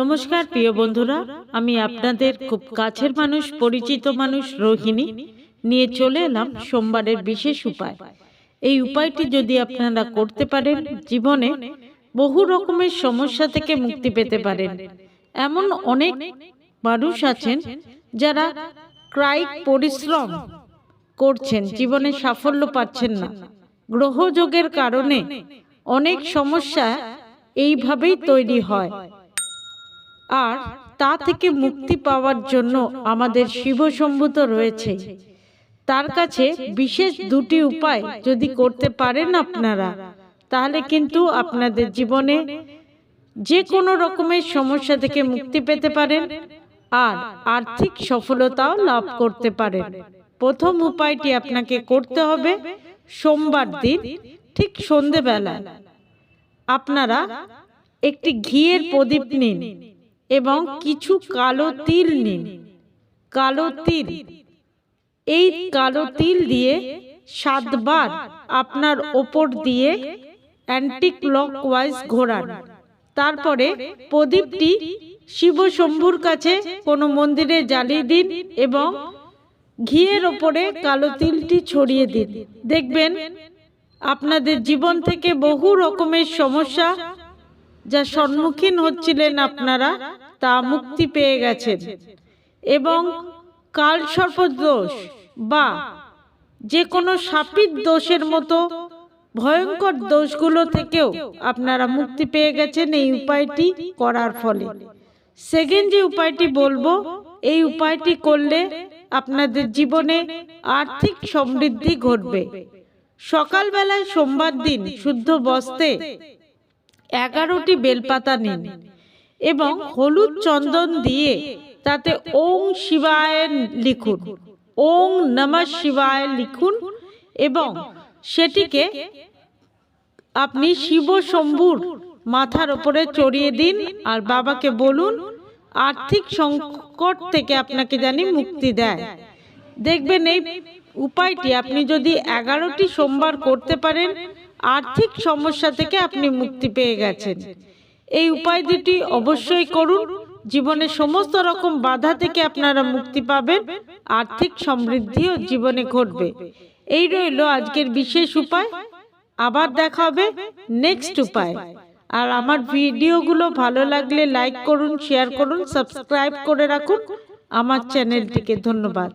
নমস্কার, প্রিয় বন্ধুরা। আমি আপনাদের খুব কাছের মানুষ, পরিচিত মানুষ, রোহিণী। নিয়ে চলে এলাম সোমবারের বিশেষ উপায়। এই উপায়টি যদি আপনারা করতে পারেন, জীবনে বহু রকমের সমস্যা থেকে মুক্তি পেতে পারেন। এমন অনেক মানুষ আছেন যারা ক্রাইক পরিশ্রম করছেন, জীবনে সাফল্য পাচ্ছেন না। গ্রহযোগের কারণে অনেক সমস্যা এইভাবেই তৈরি হয়। আর তা থেকে মুক্তি পাওয়ার জন্য আমাদের শিবশম্ভূত রয়েছে। তার কাছে বিশেষ দুটি উপায় যদি করতে পারেন আপনারা, তাহলে কিন্তু আপনাদের জীবনে যে কোনো রকমের সমস্যা থেকে মুক্তি পেতে পারেন আর আর্থিক সফলতাও লাভ করতে পারেন। প্রথম উপায়টি আপনাকে করতে হবে সোমবার দিন, ঠিক সন্ধেবেলা। আপনারা একটি ঘিয়ের প্রদীপ নিন। এবং কিছু কালো তিল নিন। কালো তিল। এই কালো তিল দিয়ে সাতবার আপনার ওপর দিয়ে অ্যান্টি ক্লকওয়াইজ ঘোরান। তারপরে প্রদীপটি শিব শম্ভুর কাছে কোনো মন্দিরে জ্বালিয়ে দিন এবং ঘিয়ের ওপরে কালো তিলটি ছড়িয়ে দিন। দেখবেন আপনাদের জীবন থেকে বহু রকমের সমস্যা যা সম্মুখীন হচ্ছিলেন আপনারা। তা মুক্তি পেয়ে গেছেন। এবং কাল দোষ বা যে কোনো সাপির দোষের মতো ভয়ঙ্কর দোষগুলো থেকেও আপনারা মুক্তি পেয়ে গেছেন এই উপায়টি করার ফলে। সেকেন্ড যে উপায়টি বলব, এই উপায়টি করলে আপনাদের জীবনে আর্থিক সমৃদ্ধি ঘটবে। সকালবেলায় সোমবার দিন শুদ্ধ বস্তে এগারোটি বেলপাতা নিন। এবং হলুদ চন্দন দিয়ে তাতে ওং শিবায় লিখুন। ওং নম শিবায় লিখুন এবং সেটিকে আপনি শিব শম্ভুর মাথার ওপরে চড়িয়ে দিন আর বাবাকে বলুন আর্থিক সংকট থেকে আপনাকে জানি মুক্তি দেয়। দেখবেন এই উপায়টি আপনি যদি এগারোটি সোমবার করতে পারেন আর্থিক সমস্যা থেকে আপনি মুক্তি পেয়ে গেছেন। এই উপায় দুটি অবশ্যই করুন। জীবনে সমস্ত রকম বাধা থেকে আপনারা মুক্তি পাবেন, আর্থিক সমৃদ্ধিও জীবনে ঘটবে। এই রইল আজকের বিশেষ উপায়। আবার দেখা হবে নেক্সট উপায়। আর আমার ভিডিওগুলো ভালো লাগলে লাইক করুন, শেয়ার করুন, সাবস্ক্রাইব করে রাখুন। আমার চ্যানেলটিকে ধন্যবাদ।